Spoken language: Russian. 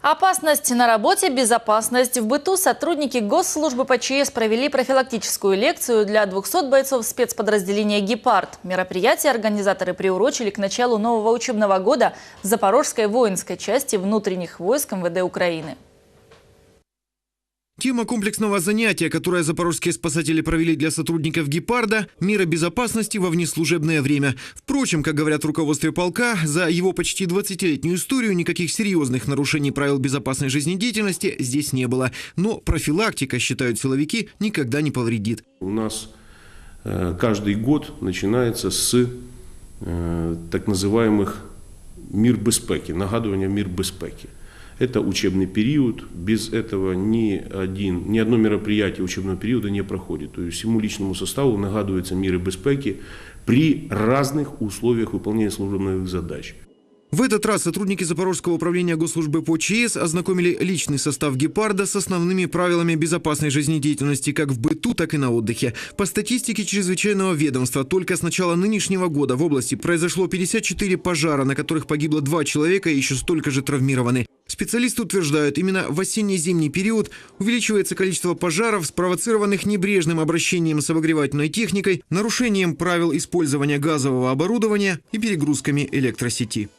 Опасность на работе, безопасность в быту. Сотрудники госслужбы ПЧС провели профилактическую лекцию для 200 бойцов спецподразделения «Гепард». Мероприятие организаторы приурочили к началу нового учебного года в Запорожской воинской части внутренних войск МВД Украины. Тема комплексного занятия, которое запорожские спасатели провели для сотрудников «Гепарда» – меры безопасности во внеслужебное время. Впрочем, как говорят в руководстве полка, за его почти 20-летнюю историю никаких серьезных нарушений правил безопасной жизнедеятельности здесь не было. Но профилактика, считают силовики, никогда не повредит. У нас э, каждый год начинается с э, так называемых мир безпеки, нагадывания мир безпеки. Это учебный период, без этого ни, один, ни одно мероприятие учебного периода не проходит. То есть всему личному составу нагадываются меры безпеки при разных условиях выполнения служебных задач. В этот раз сотрудники Запорожского управления госслужбы по ЧС ознакомили личный состав «Гепарда» с основными правилами безопасной жизнедеятельности как в быту, так и на отдыхе. По статистике чрезвычайного ведомства, только с начала нынешнего года в области произошло 54 пожара, на которых погибло два человека и еще столько же травмированы. Специалисты утверждают, именно в осенне-зимний период увеличивается количество пожаров, спровоцированных небрежным обращением с обогревательной техникой, нарушением правил использования газового оборудования и перегрузками электросети.